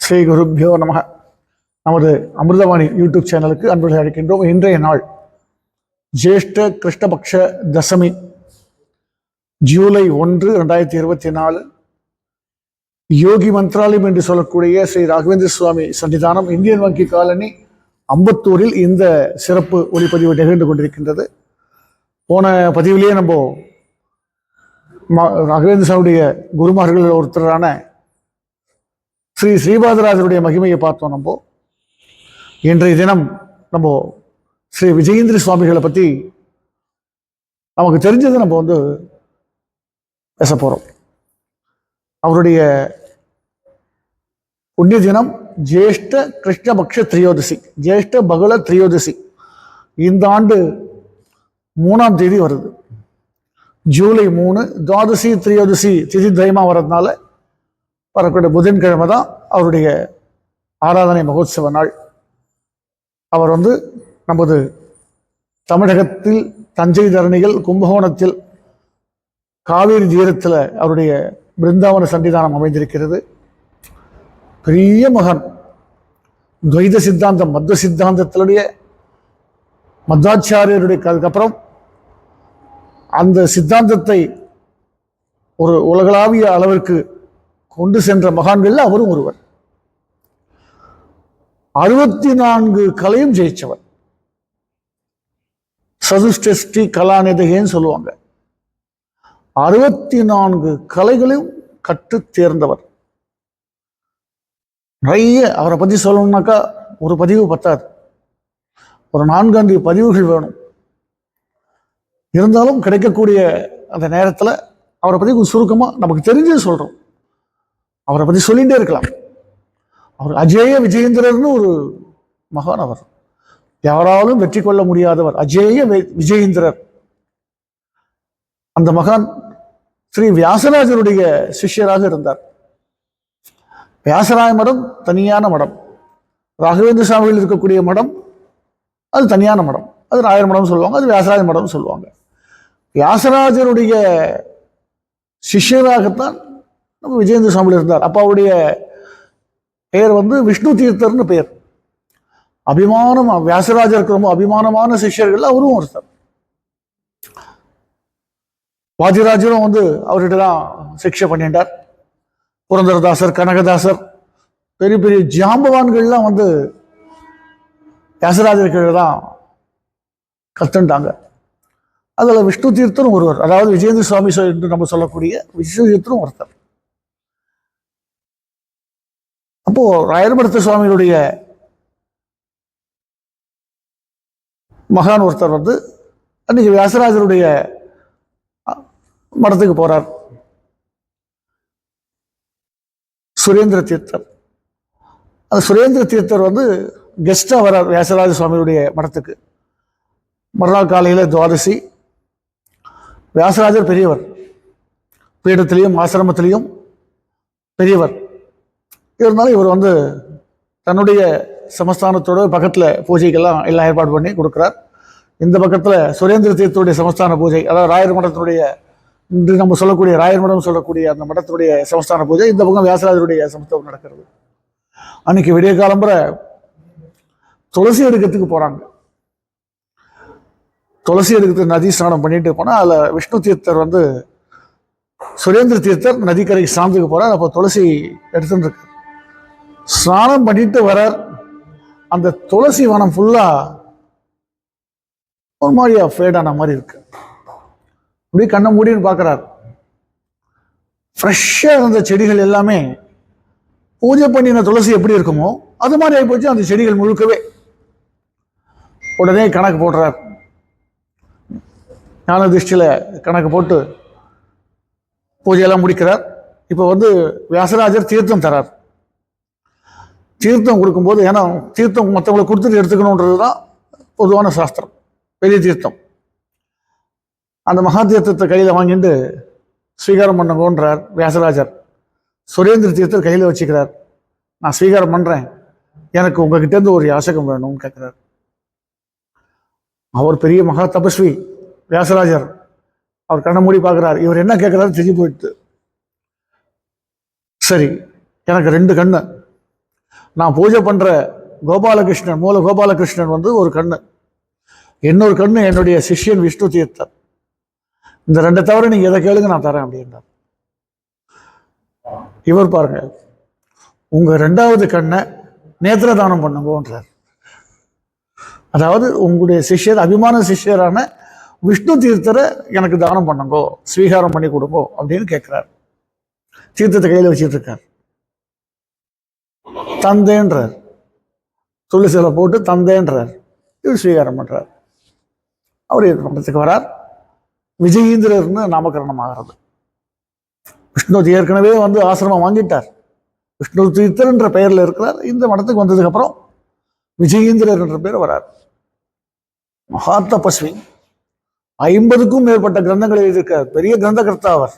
ஸ்ரீ குருப்பியோ நம. நமது அமிர்தவாணி யூடியூப் சேனலுக்கு அன்புகளை அழைக்கின்றோம். இன்றைய நாள் ஜேஷ்ட கிருஷ்ணபக்ஷ தசமி ஜூலை ஒன்று ரெண்டாயிரத்தி இருபத்தி நாலு. யோகி மந்த்ராலயம் என்று சொல்லக்கூடிய ஸ்ரீ ராகவேந்திர சுவாமி சன்னிதானம் இந்தியன் வங்கி காலனி அம்பத்தூரில் இந்த சிறப்பு ஒளிப்பதிவு நிகழ்ந்து கொண்டிருக்கின்றது. போன பதிவிலேயே நம்ம ராகவேந்திர சுவாமியுடைய குருமார்கள் ஒருத்தரான ஸ்ரீ ஸ்ரீபாதராஜருடைய மகிமையை பார்த்தோம் நம்ம. இன்றைய தினம் நம்ம ஸ்ரீ விஜயேந்திர சுவாமிகளை பற்றி நமக்கு தெரிஞ்சதை நம்ம வந்து பேச போகிறோம் அவருடைய புண்ணிய தினம் ஜேஷ்ட கிருஷ்ணபக்ஷ திரியோதசி ஜேஷ்ட பகுல திரியோதசி. இந்த ஆண்டு மூணாம் தேதி வருது. ஜூலை மூணு துவாதசி திரியோதசி திதி தைமா வர்றதுனால வரக்கூடிய புதன்கிழமை தான் அவருடைய ஆராதனை மகோத்சவ நாள். அவர் வந்து நமது தமிழகத்தில் தஞ்சை தரணிகள் கும்பகோணத்தில் காவேரி தீரத்தில் அவருடைய பிருந்தாவன சன்னிதானம் அமைந்திருக்கிறது. பெரிய மகன். துவைத சித்தாந்தம் மத்வ சித்தாந்தத்தினுடைய மத்வாச்சாரியருடைய அதுக்கப்புறம் அந்த சித்தாந்தத்தை ஒரு உலகளாவிய அளவிற்கு கொண்டு சென்ற மகான்களில் அவரும் ஒருவர். அறுபத்தி நான்கு கலையும் ஜெயிச்சவர். சதுஷ்டி கலாநிதைன்னு சொல்லுவாங்க. அறுபத்தி நான்கு கலைகளையும் கற்று தேர்ந்தவர். நிறைய அவரை பத்தி சொல்லணும்னாக்கா ஒரு பதிவு பத்தாது. ஒரு நான்காண்டு பதிவுகள் வேணும். இருந்தாலும் கிடைக்கக்கூடிய அந்த நேரத்தில் அவரை பத்தி கொஞ்சம் சுருக்கமா நமக்கு தெரிஞ்சது சொல்றோம். அவரை பத்தி சொல்லிட்டே இருக்கலாம். அவர் அஜேய விஜயேந்திரர்னு ஒரு மகான் அவர். யாராலும் வெற்றி கொள்ள முடியாதவர். அஜேய விஜயேந்திரர். அந்த மகான் ஸ்ரீ வியாசராஜருடைய சிஷ்யராக இருந்தார். வியாசராய மடம் தனியான மடம். ராகவேந்திர சுவாமிகள் இருக்கக்கூடிய மடம் அது தனியான மடம். அது ஆயிரம் மடம் சொல்லுவாங்க அது வியாசராஜ மடம் சொல்லுவாங்க. வியாசராஜருடைய சிஷ்யராகத்தான் விஜயேந்திர சுவாமியில் இருந்தார். அப்போ அவருடைய பெயர் வந்து விஷ்ணு தீர்த்தர்னு பெயர். அபிமானம் வியாசராஜருக்கு ரொம்ப அபிமானமான சிஷ்யர்கள் அவரும் ஒருத்தர் வாஜிராஜரும் வந்து அவர்கிட்ட தான் சிக்ஷை பண்ணிட்டார். புரந்தரதாசர் கனகதாசர் பெரிய பெரிய ஜாம்பவான்கள்லாம் வந்து வியாசராஜர் கீழே தான் கத்துண்டாங்க அதில் விஷ்ணு தீர்த்தரும் ஒருவர் அதாவது விஜயேந்திர சுவாமி என்று நம்ம சொல்லக்கூடிய விஷ்ணு தீர்த்தரும் ஒருத்தர். அப்போ ராயர்படுத்த சுவாமிகளுடைய மகான் ஒருத்தர் வந்து அன்னைக்கு வியாசராஜருடைய மடத்துக்கு போறார். சுரேந்திர தீர்த்தர். அந்த சுரேந்திர தீர்த்தர் வந்து கெஸ்டா வரார் வியாசராஜ சுவாமியுடைய மடத்துக்கு. மறுநாள் காலையில துவாதசி. வியாசராஜர் பெரியவர். பீடத்திலையும் ஆசிரமத்திலையும் பெரியவர். இருந்தாலும் இவர் வந்து தன்னுடைய சமஸ்தானத்தோட பக்கத்தில் பூஜைக்கெல்லாம் எல்லாம் ஏற்பாடு பண்ணி கொடுக்குறார். இந்த பக்கத்தில் சுரேந்திர தீர்த்தருடைய சமஸ்தான பூஜை அதாவது ராயர் மடத்தினுடைய இன்று நம்ம சொல்லக்கூடிய ராயர் மடம் சொல்லக்கூடிய அந்த மடத்தினுடைய சமஸ்தான பூஜை இந்த பக்கம் வியாசராஜருடைய சமஸ்தானம் நடக்கிறது. அன்னைக்கு விடிய காலம்புற துளசி எடுக்கிறதுக்கு போகிறாங்க துளசி எடுக்கிறது நதி ஸ்நானம் பண்ணிட்டு போனால் அதில் விஷ்ணு தீர்த்தர் வந்து சுரேந்திர தீர்த்தர் நதிக்கரைக்கு ஸ்நானத்துக்கு போகிறார் அப்போ துளசி எடுத்துட்டு இருக்கு ஸ்நானம் பண்ணிட்டு வரார். அந்த துளசி வனம் ஃபுல்லா ஒரு மாதிரியா ஃபேடான மாதிரி இருக்கு. அப்படியே கண்ணை மூடின்னு பார்க்குறார். ஃப்ரெஷ்ஷாக இருந்த செடிகள் எல்லாமே பூஜை பண்ணின துளசி எப்படி இருக்குமோ அது மாதிரி ஆகிப்போச்சு அந்த செடிகள் முழுக்கவே. உடனே கணக்கு போடுறார். ஞான திருஷ்டியில் கணக்கு போட்டு பூஜையெல்லாம் முடிக்கிறார். இப்போ வந்து வியாசராஜர் தீர்த்தம் தரார். தீர்த்தம் கொடுக்கும்போது ஏன்னா தீர்த்தம் மற்றவங்களை கொடுத்துட்டு எடுத்துக்கணுன்றது தான் பொதுவான சாஸ்திரம். பெரிய தீர்த்தம். அந்த மகா தீர்த்தத்தை கையில் வாங்கிட்டு ஸ்வீகாரம் பண்ணுங்கன்றார் வியாசராஜர். சுரேந்திர தீர்த்தர் கையில் வச்சுக்கிறார். நான் ஸ்வீகாரம் பண்ணுறேன் எனக்கு உங்ககிட்டேருந்து ஒரு யாசகம் வேணும்னு கேட்குறார் அவர் பெரிய மகா தபஸ்வி வியாசராஜர். அவர் கண்ணை மூடி பார்க்குறார் இவர் என்ன கேட்குறாரு தெரிஞ்சு போயிட்டு சரி எனக்கு ரெண்டு கண்ணு. நான் பூஜை பண்ணுற கோபாலகிருஷ்ணன் மூல கோபாலகிருஷ்ணன் வந்து ஒரு கண்ணு. இன்னொரு கண்ணு என்னுடைய சிஷ்யன் விஷ்ணு தீர்த்தர். இந்த ரெண்டை தவிர நீங்கள் எதை கேளுங்க நான் தரேன் அப்படின்றார். இவர் பாருங்க உங்கள் ரெண்டாவது கண்ணை நேத்திர தானம் பண்ணுங்கன்றார். அதாவது உங்களுடைய சிஷ்யர் அபிமான சிஷ்யரான விஷ்ணு தீர்த்தரை எனக்கு தானம் பண்ணுங்கோ ஸ்வீகாரம் பண்ணி கொடுங்கோ அப்படின்னு கேட்குறாரு. தீர்த்தத்தை கையில் வச்சுட்டு இருக்கார். தந்தேன்றார். துளசியில் போட்டு தந்தேன்றார். இவர் ஸ்வீகாரம் பண்ணுறார் அவர் இது வரார். விஜயேந்திரர்னு நாமகரணம் ஆகிறது. விஷ்ணு ஏற்கனவே வந்து ஆசிரமம் வாங்கிட்டார். விஷ்ணு தீர்த்தர் என்ற பெயரில் இருக்கிறார். இந்த மடத்துக்கு வந்ததுக்கப்புறம் விஜயேந்திரர் என்ற பேர் வரார். மகா தபஸ்வி ஐம்பதுக்கும் மேற்பட்ட கிரந்தங்கள் எழுதியிருக்கார் பெரிய கிரந்தகர்த்தா அவர்.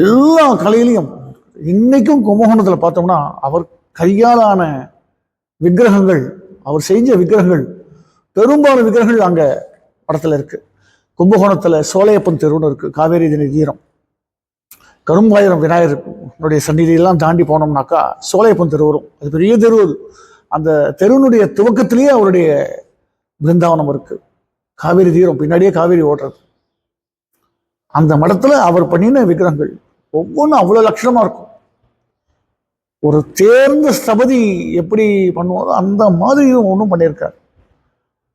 எல்லா கலையிலையும் இன்னைக்கும் கும்பகோணத்துல பார்த்தோம்னா அவர் கையாலான விக்கிரகங்கள் அவர் செஞ்ச விக்கிரகங்கள் பெரும்பாலும் விக்கிரகங்கள் அங்கே படத்தில் இருக்கு. கும்பகோணத்துல சோலையப்பன் தெருவுன்னு இருக்கு காவேரி தின தீரம். கரும்பாயிரம் விநாயகருடைய சந்நிதியெல்லாம் தாண்டி போனோம்னாக்கா சோலையப்பன் தெரு வரும். அது பெரிய தெரு அது. அந்த தெருவினுடைய துவக்கத்திலேயே அவருடைய பிருந்தாவனம் இருக்கு. காவேரி தீரம் பின்னாடியே காவேரி ஓடுறது. அந்த மடத்துல அவர் பண்ணின விக்கிரகங்கள். ஒவ்வொன்றும் அவ்வளவு லட்சணமாக இருக்கும். ஒரு தேர்ந்த ஸ்தபதி எப்படி பண்ணுவாரோ அந்த மாதிரி ஒன்றும் பண்ணியிருக்கார்.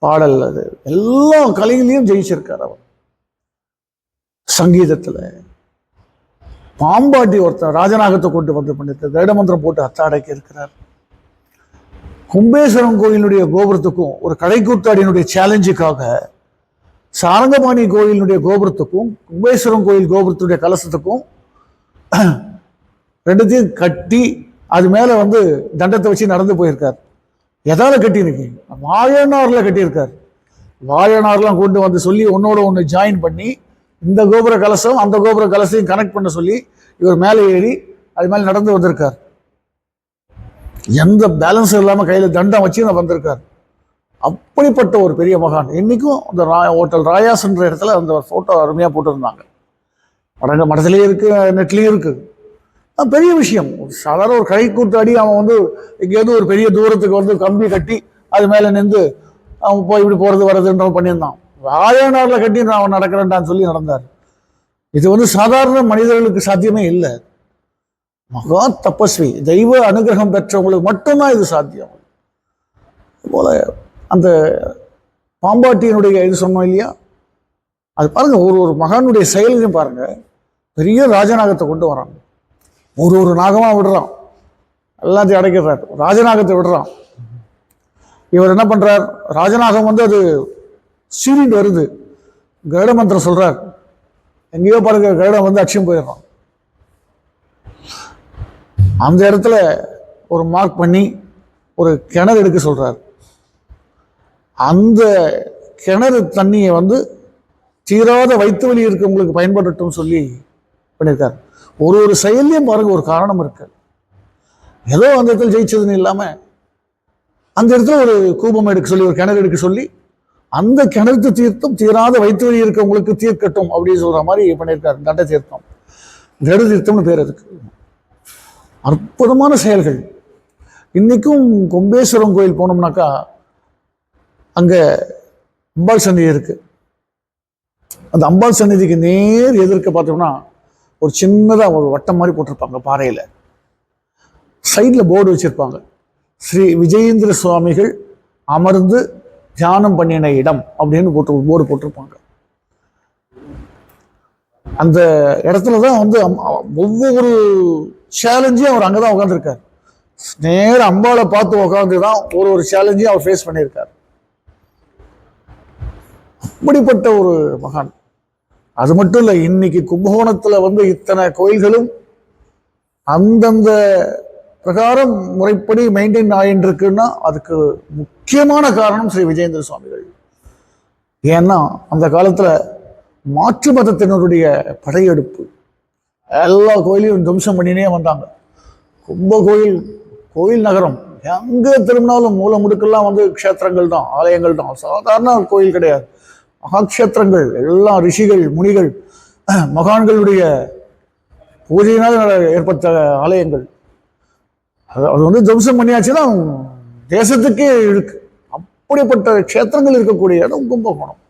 பாடல் அது எல்லா கலைகளையும் ஜெயிச்சிருக்கார் அவர். சங்கீதத்துல. பாம்பாட்டி ஒருத்தர் ராஜநாகத்தை கொண்டு வந்து பண்ணியிருக்கார் கருடமந்திரம் போட்டு அத்தாடைக்கு இருக்கிறார். கும்பேஸ்வரம் கோயிலுடைய கோபுரத்துக்கும் ஒரு கடைக்கூத்தாடியினுடைய சேலஞ்சுக்காக சாரங்கபாணி கோயிலினுடைய கோபுரத்துக்கும் கும்பேஸ்வரம் கோயில் கோபுரத்துடைய கலசத்துக்கும் ரெண்டுத்தையும் கட்டி அது மேலே வந்து தண்டத்தை வச்சு நடந்து போயிருக்கார். எதால கட்டியிருக்கு? வாயனாரில் கட்டியிருக்கார். வாழனார்லாம் கொண்டு வந்து சொல்லி ஒன்னோட ஒன்று ஜாயின் பண்ணி இந்த கோபுர கலசம் அந்த கோபுர கலசையும் கனெக்ட் பண்ண சொல்லி இவர் மேலே ஏறி அது மேலே நடந்து வந்திருக்கார். எந்த பேலன்ஸ் இல்லாமல் கையில் தண்டம் வச்சு நான் வந்திருக்கார். அப்படிப்பட்ட ஒரு பெரிய மகான். இன்னைக்கும் அந்த ரா- ஹோட்டல் ராயாஸ்ன்ற இடத்துல அந்த ஃபோட்டோ அருமையாக போட்டிருந்தாங்க. மடங்க மடத்துலேயும் இருக்குது நெட்லேயும் இருக்குது அது பெரிய விஷயம். ஒரு சாதாரண ஒரு கை கூத்தாடி அவன் வந்து எங்கேயாவது ஒரு பெரிய தூரத்துக்கு வந்து கம்பி கட்டி அது மேலே நின்று அவன் போய் இப்படி போகிறது வர்றதுன்ற பண்ணியிருந்தான் வாழைநாளில் கட்டி நான் அவன் நடக்கிறேன்டான்னு சொல்லி நடந்தார். இது வந்து சாதாரண மனிதர்களுக்கு சாத்தியமே இல்லை. மகா தபஸ்வி. தெய்வ அனுகிரகம் பெற்றவங்களுக்கு மட்டும்தான் இது சாத்தியம். போல அந்த பாம்பாட்டியினுடைய இது சொன்னோம் இல்லையா? அது பாருங்கள் ஒரு ஒரு மகானுடைய செயலையும் பாருங்கள் பெரிய ராஜநாகத்தை கொண்டு வரான். ஒரு ஒரு நாகமாக விடுறான். எல்லாத்தையும் அடைக்கிறார். ராஜநாகத்தை விடுறான். இவர் என்ன பண்ணுறார் ராஜநாகம் வந்து அது சீறிட்டு வருது. கருட மந்திரம் சொல்கிறார் எங்கேயோ பாருங்க கருடம் வந்து அச்சியம் போயிடுறான். அந்த இடத்துல ஒரு மார்க் பண்ணி ஒரு கிணறு எடுக்க சொல்கிறார் அந்த கிணறு தண்ணியை வந்து தீராத வயிற்று வலி இருக்கவங்களுக்கு பயன்படட்டும் சொல்லி பண்ணியிருக்கார். ஒரு ஒரு செயல்லையும் பாருங்க ஒரு காரணம் இருக்கு. ஏதோ அந்த இடத்துல ஜெயிச்சதுன்னு இல்லாமல் அந்த இடத்துல ஒரு கூபம் எடுக்க சொல்லி ஒரு கிணறு எடுக்க சொல்லி அந்த கிணறு தீர்த்தம் தீராத வயிற்று வலி இருக்கவங்களுக்கு தீர்க்கட்டும் அப்படின்னு சொல்ற மாதிரி பண்ணியிருக்காரு. தண்ட தீர்த்தம். கரு தீர்த்தம்னு பேர் அதுக்கு. அற்புதமான செயல்கள். இன்னைக்கும் கொம்பேஸ்வரம் கோயில் போனோம்னாக்கா அங்கே அம்பாள் சந்தி இருக்குது அந்த அம்பாள் சந்நிதிக்கு நேர் எதிர்க்க பார்த்தோம்னா ஒரு சின்னதாக ஒரு வட்டம் மாதிரி போட்டிருப்பாங்க பாறையில். சைடில் போர்டு வச்சிருப்பாங்க. ஸ்ரீ விஜயேந்திர சுவாமிகள் அமர்ந்து தியானம் பண்ணின இடம் அப்படின்னு போட்டு போர்டு போட்டிருப்பாங்க. அந்த இடத்துல தான் வந்து அம்- ஒவ்வொரு சேலஞ்சையும் அவர் அங்கே தான் உட்காந்துருக்கார் நேர அம்பாவை பார்த்து உட்காந்து தான் ஒரு ஒரு சேலஞ்சையும் அவர் ஃபேஸ் பண்ணியிருக்கார். அப்படிப்பட்ட ஒரு மகான். அது மட்டும் இல்லை இன்னைக்கு கும்பகோணத்தில் வந்து இத்தனை கோயில்களும் அந்தந்த பிரகாரம் முறைப்படி மெயின்டைன் ஆகிட்டு இருக்குன்னா அதுக்கு முக்கியமான காரணம் ஸ்ரீ விஜயேந்திர சுவாமிகள். ஏன்னா அந்த காலத்தில் மாற்று மதத்தினருடைய படையெடுப்பு. எல்லா கோயிலையும் துவம்சம் பண்ணினே வந்தாங்க. கும்ப கோயில் கோயில் நகரம். எங்கே திரும்பினாலும் மூல முடுக்கெல்லாம் வந்து க்ஷேத்திரங்கள் தான் ஆலயங்கள் தான் சாதாரண கோயில் கிடையாது. மகாக்ஷேத்திரங்கள் எல்லாம் ரிஷிகள் முனிகள் மகான்களுடைய பூஜையினால் ஏற்பட்ட ஆலயங்கள். அது அது வந்து துவம்சம் பண்ணியாச்சுன்னா தேசத்துக்கே இருக்கு அப்படிப்பட்ட க்ஷேத்திரங்கள் இருக்கக்கூடிய இடம் கும்பகோணம்.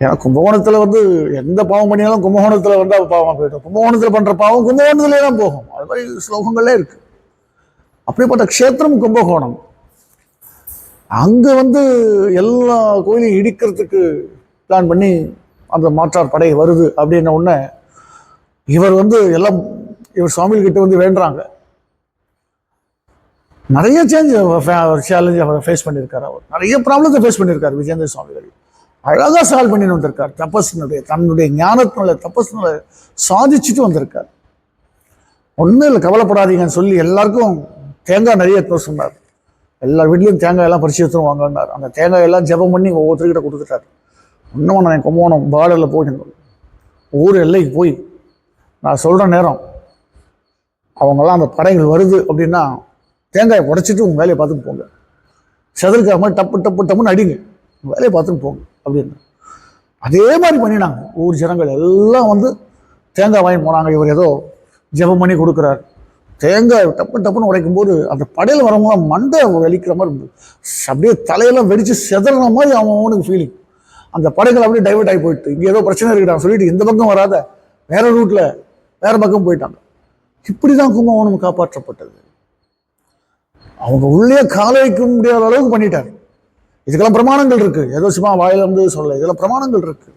ஏன்னா கும்பகோணத்தில் வந்து எந்த பாவம் பண்ணியாலும் கும்பகோணத்தில் வந்தால் பாவம் போயிடும். கும்பகோணத்தில் பண்ணுற பாவம் கும்பகோணத்திலே தான் போகும். அது மாதிரி ஸ்லோகங்களே இருக்குது அப்படிப்பட்ட க்ஷேத்திரம் கும்பகோணம். அங்கே வந்து எல்லா கோயிலையும் இடிக்கிறதுக்கு பிளான் பண்ணி அந்த மாற்றார் படை வருது அப்படின்ன உடனே இவர் வந்து எல்லாம் இவர் சுவாமிகிட்ட வந்து வேண்டுறாங்க. நிறைய சேஞ்ச் சேலஞ்ச் அவர் ஃபேஸ் பண்ணியிருக்காரு அவர். நிறைய ப்ராப்ளத்தை ஃபேஸ் பண்ணியிருக்காரு விஜயேந்திர சுவாமிகள். அழகாக சால்வ் பண்ணின்னு வந்திருக்கார். தபஸினுடைய தன்னுடைய ஞானத்தினால தபஸ்னால சாதிச்சுட்டு வந்திருக்கார். ஒன்றும் இல்லை கவலைப்படாதீங்கன்னு சொல்லி எல்லாருக்கும் தேங்காய் நிறைய சொன்னார். எல்லா வீட்லேயும் தேங்காய் எல்லாம் பறிச்சு எடுத்துன்னு வாங்கன்னார். அந்த தேங்காய் எல்லாம் ஜெபம் பண்ணி ஒவ்வொருத்தர்கிட்ட கொடுத்துட்டார். இன்னும் நான் கும்பகோணம் பார்டரில் போய் ஊர் எல்லைக்கு போய் நான் சொல்கிற நேரம் அவங்கெல்லாம் அந்த படைகள் வருது அப்படின்னா தேங்காயை உடைச்சிட்டு உங்கள் வேலையை பார்த்துட்டு போங்க. செதற்காக மாதிரி டப்பு டப்பு டப்புன்னு அடிங்க. உங்கள் வேலையை பார்த்துட்டு போங்க அப்படின்னு. அதே மாதிரி பண்ணினாங்க. ஊர் ஜனங்கள் எல்லாம் வந்து தேங்காய் வாங்கி போனாங்க. இவர் ஏதோ ஜெபம் பண்ணி கொடுக்குறாரு. தேங்காய் டப்பு டப்புன்னு உடைக்கும் போது அந்த படையில் வரவங்களாம் மண்டை வலிக்கிற மாதிரி அப்படியே தலையெல்லாம் வெடித்து செதறின மாதிரி அவன் அவனுக்கு ஃபீலிங் அந்த படைகள் அப்படியே டைவெர்ட் ஆகி போயிட்டு இங்கே ஏதோ பிரச்சனை இருக்குடா சொல்லிட்டு இந்த பக்கம் வராத வேற ரூட்டில் வேற பக்கம் போயிட்டாங்க. இப்படி தான் கும்பகோணம் காப்பாற்றப்பட்டது. அவங்க உள்ளே கால வைக்க முடியாத அளவுக்கு பண்ணிட்டார் இதுக்கெல்லாம் பிரமாணங்கள் இருக்கு. ஏதோ சும்மா வாயிலிருந்து சொல்லலை. இதெல்லாம் பிரமாணங்கள் இருக்கு.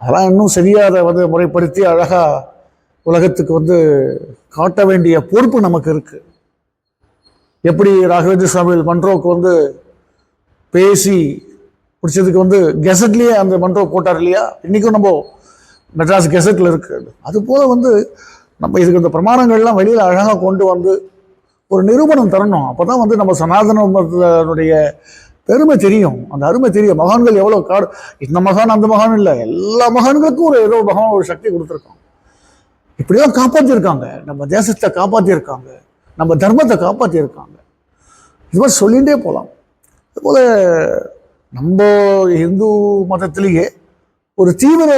அதெல்லாம் இன்னும் சரியா அதை வந்து முறைப்படுத்தி அழகாக உலகத்துக்கு வந்து காட்ட வேண்டிய பொறுப்பு நமக்கு இருக்கு. எப்படி ராகவேந்திர சுவாமிகள் மன்றோக்கு வந்து பேசி பிடிச்சதுக்கு வந்து கெசட்லேயே அந்த மன்றோ போட்டார் இல்லையா? இன்றைக்கும் நம்ம மெட்ராஸ் கெசட்டில் இருக்குது அது. வந்து நம்ம இதுக்கு இந்த பிரமாணங்கள்லாம் வெளியில் அழகாக கொண்டு வந்து ஒரு நிரூபணம் தரணும். அப்போ தான் வந்து நம்ம சனாதனத்தினுடைய பெருமை தெரியும். அந்த அருமை தெரியும். மகான்கள் எவ்வளோ காடு இந்த மகான் அந்த மகான் இல்லை. எல்லா மகான்களுக்கும் ஒரு ஏதோ மகான் ஒரு சக்தி கொடுத்துருக்கோம் இப்படிதான் காப்பாற்றியிருக்காங்க நம்ம தேசத்தை காப்பாற்றியிருக்காங்க நம்ம தர்மத்தை காப்பாற்றியிருக்காங்க இது மாதிரி சொல்லிகிட்டே போகலாம். அதுபோல் நம்ம இந்து மதத்திலேயே ஒரு தீவிர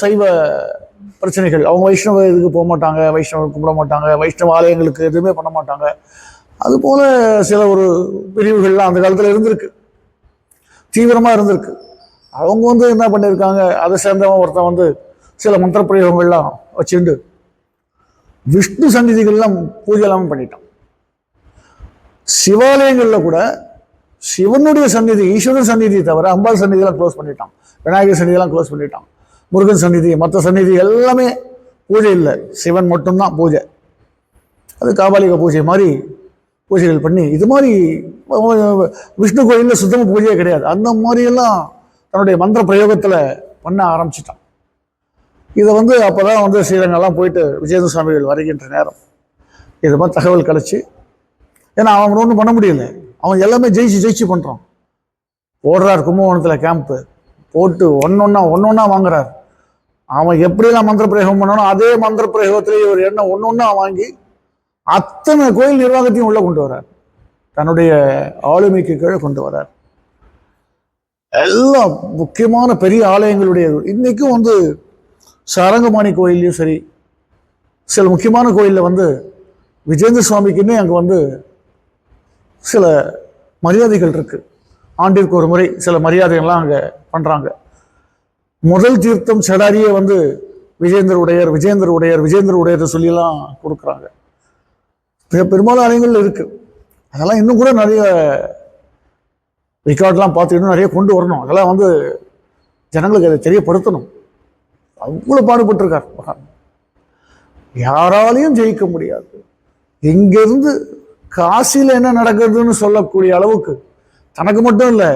சைவ பிரச்சனைகள். அவங்க வைஷ்ணவ இதுக்கு போக மாட்டாங்க வைஷ்ணவ கும்பிட மாட்டாங்க வைஷ்ணவ ஆலயங்களுக்கு எதுவுமே பண்ண மாட்டாங்க. அதுபோல் சில ஒரு பிரிவுகள்லாம் அந்த காலத்தில் இருந்திருக்கு. தீவிரமாக இருந்திருக்கு. அவங்க வந்து என்ன பண்ணியிருக்காங்க அதை சேர்ந்தவன் ஒருத்தன் வந்து சில மந்திர பிரயோகங்கள்லாம் வச்சுண்டு விஷ்ணு சந்நிதிகள்லாம் பூஜை இல்லாமல் பண்ணிட்டான். சிவாலயங்களில் கூட சிவனுடைய சந்நிதி ஈஸ்வரன் சந்நிதி தவிர அம்பாள் சந்நிதியெல்லாம் க்ளோஸ் பண்ணிட்டான். விநாயகர் சந்நிதியெல்லாம் க்ளோஸ் பண்ணிட்டான். முருகன் சந்நிதி மற்ற சந்நிதி எல்லாமே பூஜை இல்லை. சிவன் மட்டும்தான் பூஜை. அது காபாலிக பூஜை மாதிரி பூஜைகள் பண்ணி இது மாதிரி விஷ்ணு கோயிலில் சுத்தமாக பூஜையே கிடையாது. அந்த மாதிரியெல்லாம் தன்னுடைய மந்திர பிரயோகத்தில் பண்ண ஆரம்பிச்சிட்டான். இதை வந்து அப்போ தான் வந்து ஸ்ரீரங்கெல்லாம் போயிட்டு விஜயேந்திர சுவாமிகள் வருகின்ற நேரம். இது மாதிரி தகவல் கிடச்சி ஏன்னா அவன் ஒன்றும் பண்ண முடியல. அவன் எல்லாமே ஜெயிச்சு ஜெயிச்சு பண்ணுறான் போடுறார் கும்பகோணத்தில் கேம்ப்பு போட்டு ஒன்னொன்னா ஒன்னொன்னா வாங்குறார். அவன் எப்படியெல்லாம் மந்திர பிரயோகம் பண்ணானோ அதே மந்திர பிரயோகத்திலே இவர் என்ன ஒன்னொன்னா வாங்கி அத்தனை கோயில் நிர்வாகத்தையும் உள்ளே கொண்டு வரார் தன்னுடைய ஆளுமைக்கு கீழே கொண்டு வரார் எல்லாம் முக்கியமான பெரிய ஆலயங்களுடைய இன்னைக்கும் வந்து சாரங்கபாணி கோயில்லையும் சரி சில முக்கியமான கோயிலில் வந்து விஜேந்திர சுவாமிக்குன்னே அங்கே வந்து சில மரியாதைகள் இருக்குது ஆண்டிற்கு ஒரு முறை சில மரியாதைகள்லாம் அங்கே பண்ணுறாங்க முதல் தீர்த்தம் செடாரியே வந்து விஜேந்திர உடையர் விஜேந்திர உடையர் விஜேந்திர உடையர் சொல்லியெல்லாம் கொடுக்குறாங்க. மிக பெரும்பாலும் அலையங்கள் இருக்குது அதெல்லாம் இன்னும் கூட நிறைய ரெக்கார்ட்லாம் பார்த்து இன்னும் நிறைய கொண்டு வரணும். அதெல்லாம் வந்து ஜனங்களுக்கு அதை தெரியப்படுத்தணும். அவ்வளோ பாடுபட்டிருக்கார். மகான் யாராலையும் ஜெயிக்க முடியாது. இங்கிருந்து காசியில் என்ன நடக்குதுன்னு சொல்லக்கூடிய அளவுக்கு தனக்கு மட்டும் இல்லை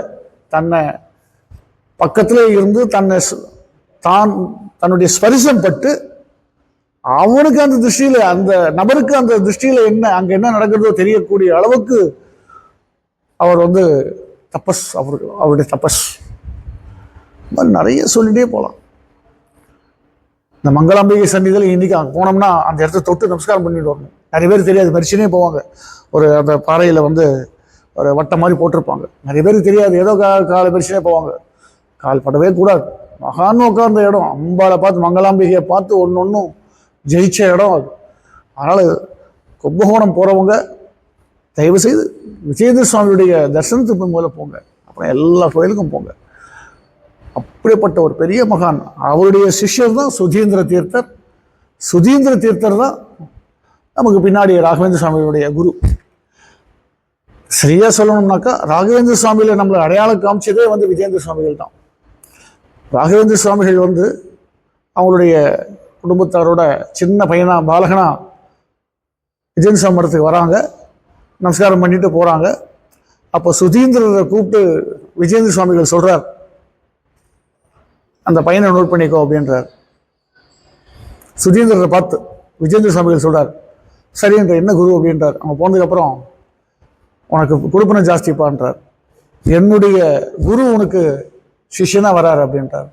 தன்னை பக்கத்தில் இருந்து தன்னை தான் தன்னுடைய ஸ்பரிசம் பட்டு அவனுக்கு அந்த திருஷ்டியில் அந்த நபருக்கு அந்த திருஷ்டியில் என்ன அங்கே என்ன நடக்கிறதோ தெரியக்கூடிய அளவுக்கு அவர் வந்து தபஸ் அவர் அவருடைய தபஸ். மாதிரி நிறைய சொல்லிட்டே போகலாம் இந்த மங்களாம்பிகை சன்னிதியில் இன்னைக்கு அங்கே போனோம்னா அந்த இடத்த தொட்டு நமஸ்காரம் பண்ணிட்டு வரணும். நிறைய பேர் தெரியாது மரிச்சனே போவாங்க. ஒரு அந்த பாறையில் வந்து ஒரு வட்டம் மாதிரி போட்டிருப்பாங்க. நிறைய பேருக்கு தெரியாது ஏதோ கா காலை மரிச்சனே போவாங்க. கால் படவே கூடாது. மகான் உட்கார்ந்த இடம். அம்பாவை பார்த்து மங்களாம்பிகையை பார்த்து ஒன்று ஒன்றும் ஜெயிச்ச இடம் அது. அதனால் கும்பகோணம் போகிறவங்க தயவுசெய்து செய்து சுவாமியுடைய தரிசனத்துக்கு முதல்ல போங்க. அப்புறம் எல்லா கோயிலுக்கும் போங்க. அப்படிப்பட்ட ஒரு பெரிய மகான். அவருடைய சிஷ்யர் தான் சுதீந்திர தீர்த்தர். சுதீந்திர தீர்த்தர் தான் நமக்கு பின்னாடி ராகவேந்திர சுவாமியுடைய குரு. சரியா சொல்லணும்னாக்கா ராகவேந்திர சுவாமியில் நம்மளை அடையாளம் காமிச்சதே வந்து விஜயேந்திர சுவாமிகள் தான். ராகவேந்திர சுவாமிகள் வந்து அவங்களுடைய குடும்பத்தாரோட சின்ன பையனா பாலகனா விஜயேந்திர சுவாமி மடத்துக்கு வராங்க. நமஸ்காரம் பண்ணிட்டு போகிறாங்க அப்போ சுதீந்திரரை கூப்பிட்டு விஜயேந்திர சுவாமிகள் சொல்கிறார் அந்த பையனை நோட் பண்ணிக்கோ அப்படின்றார். சுதீந்திரரை பார்த்து விஜேந்திர சுவாமிகள் சரி என்று என்ன குரு? அப்படின்றார். அவங்க போனதுக்கப்புறம் உனக்கு கொடுப்பன ஜாஸ்திப்பான்றார் என்னுடைய குரு உனக்கு சிஷ்யனா வராரு அப்படின்றார்.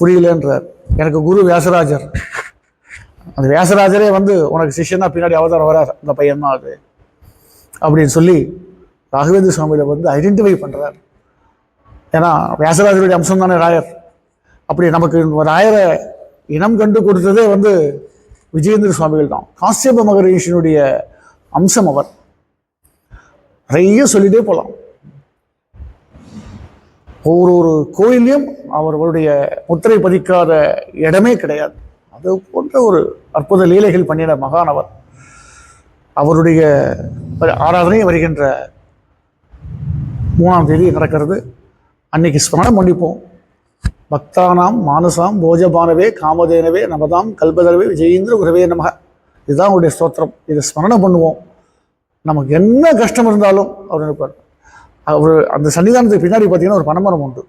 புரியலன்றார் எனக்கு குரு வியாசராஜர். அந்த வியாசராஜரே வந்து உனக்கு சிஷ்யனா பின்னாடி அவதாரம் வரார் அந்த பையன் தான் அது. அப்படின்னு சொல்லி ராகவேந்திர சுவாமியில் வந்து ஐடென்டிஃபை பண்ணுறார் ஏன்னா வியாசராஜருடைய அம்சம் தானே ராயர். அப்படி நமக்கு இந்த ராயரை இனம் கண்டு கொடுத்ததே வந்து விஜயேந்திர சுவாமிகள் தான். காசியப மகரிஷியினுடைய அம்சம் அவர். நிறைய சொல்லிட்டே போகலாம் ஒரு ஒரு கோயிலையும் அவர்களுடைய முத்திரை பதிக்காத இடமே கிடையாது. அது போன்ற ஒரு அற்புத லீலைகள் பண்ணின மகான் அவர். அவருடைய ஆராதனை வருகின்ற மூணாம் தேதி நடக்கிறது. அன்னைக்கு ஸ்மரணம் பண்ணிப்போம். பக்தானாம் மானசாம் போஜபானவே காமதேனவே நமதாம் கல்பதரவே விஜயேந்திர குரவே நமக. இதுதான் அவருடைய ஸ்தோத்திரம். இதை ஸ்மரணம் பண்ணுவோம். நமக்கு என்ன கஷ்டம் இருந்தாலும் அவர் இருப்பார். அவர் அந்த சன்னிதானத்துக்கு பின்னாடி பார்த்தீங்கன்னா ஒரு பனைமரம் உண்டு.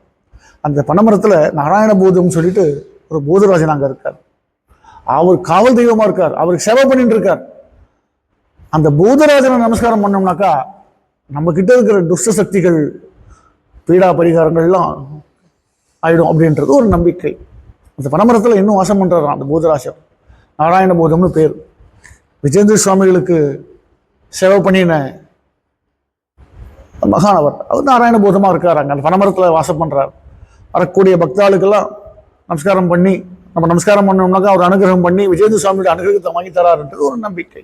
அந்த பனைமரத்தில் நாராயண பூதம்னு சொல்லிட்டு ஒரு பூதராஜன் அங்கே இருக்கார். அவர் காவல் தெய்வமாக இருக்கார். அவருக்கு சேவை பண்ணிட்டு இருக்கார். அந்த பூதராஜனை நமஸ்காரம் பண்ணோம்னாக்கா நம்மக்கிட்ட இருக்கிற துஷ்ட சக்திகள் பீடா பரிகாரங்கள்லாம் ஆயிடும் அப்படின்றது ஒரு நம்பிக்கை. அந்த பனமரத்தில் இன்னும் வாசம் பண்ணுறாராம் அந்த பூதராசம் நாராயண பூதம்னு பேர். விஜேந்திர சுவாமிகளுக்கு சேவை பண்ணின மகானவர் அவர் நாராயண பூதமாக இருக்கார் அங்கே. அந்த பனமரத்தில் வாசம் பண்ணுறார் வரக்கூடிய பக்தாளுக்கெல்லாம் நமஸ்காரம் பண்ணி நம்ம நமஸ்காரம் பண்ணோம்னாக்கா அவர் அனுகிரகம் பண்ணி விஜேந்திர சுவாமியோட அனுகிரகத்தை வாங்கி தராருன்றது ஒரு நம்பிக்கை.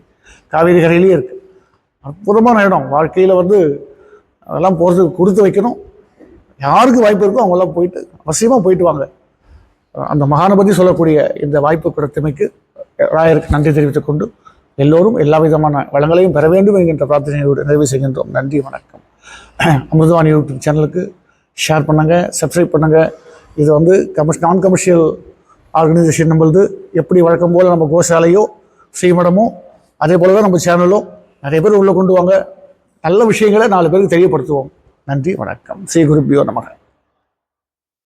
காவேரி கரையிலேயே இருக்குது அற்புதமான இடம். வாழ்க்கையில் வந்து அதெல்லாம் போகிறதுக்கு கொடுத்து வைக்கணும். யாருக்கு வாய்ப்பு இருக்கோ அவங்கெல்லாம் போயிட்டு அவசியமாக போயிட்டு வாங்க. அந்த மகானபதி பற்றி சொல்லக்கூடிய இந்த வாய்ப்பு கொடுத்தமைக்கு ராயருக்கு நன்றி தெரிவித்துக் கொண்டு எல்லோரும் எல்லா விதமான வளங்களையும் பெற வேண்டும் என்கின்ற பிரார்த்தனையோடு நிறைவு செய்கின்றோம். நன்றி வணக்கம். அமிர்தவாணி யூடியூப் சேனலுக்கு ஷேர் பண்ணுங்கள் சப்ஸ்கிரைப் பண்ணுங்கள் இது வந்து கமர்ஷ் நான் கமர்ஷியல் ஆர்கனைசேஷன் நம்மளது எப்படி வழக்கம் போல் நம்ம கோசாலையோ ஸ்ரீமடமோ அதே போல தான் நம்ம சேனலும் நிறைய பேர் உள்ளே கொண்டு வாங்க. நல்ல விஷயங்களை நாலு பேருக்கு தெரியப்படுத்துவோம். நன்றி வணக்கம். ஸ்ரீ குருப்பியோ நமக.